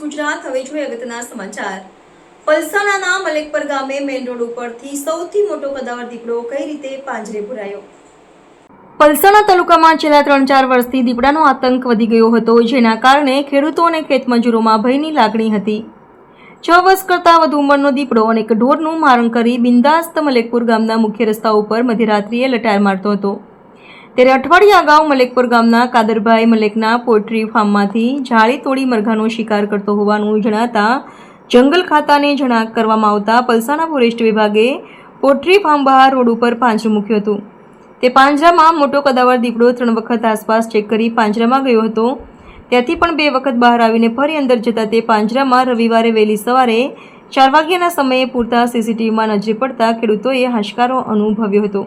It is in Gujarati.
ગુજરાત. હવે જોઈએ અગત્યના સમાચાર. પલસાણાના મલેકપર ગામે મેઇન રોડ ઉપરથી સૌથી મોટો કદાવર દીપડો કઈ રીતે પાંજરે પુરાયો? પલસાણા તાલુકામાં છેલ્લા ત્રણ ચાર વર્ષથી દીપડાનો આતંક વધી ગયો હતો, જેના કારણે ખેડૂતો અને ખેતમજૂરોમાં ભયની લાગણી હતી. છ વર્ષ કરતાં વધુ ઉંમરનો દીપડો અને એક ઢોરનું મારણ કરી બિંદાસ્ત મલેકપુર ગામના મુખ્ય રસ્તા ઉપર મધ્યરાત્રિએ લટાર મારતો હતો. ત્યારે અઠવાડિયા અગાઉ મલેકપુર ગામના કાદરભાઈ મલેકના પોલ્ટ્રી ફાર્મમાંથી જાળી તોડી મરઘાનો શિકાર કરતો હોવાનું જણાતા જંગલ ખાતાને જણાક કરવામાં આવતા પલસાણા ફોરેસ્ટ વિભાગે પોલ્ટ્રી ફાર્મ બહાર રોડ ઉપર પાંજરું મૂક્યું હતું. તે પાંજરામાં મોટો કદાવર દીપડો ત્રણ વખત આસપાસ ચેક કરી પાંજરામાં ગયો હતો. ત્યાંથી પણ બે વખત બહાર આવીને ફરી અંદર જતા તે પાંજરામાં રવિવારે વહેલી સવારે ચાર વાગ્યાના સમયે પૂરતા સીસીટીવીમાં નજરે પડતા ખેડૂતોએ હાશકારો અનુભવ્યો હતો.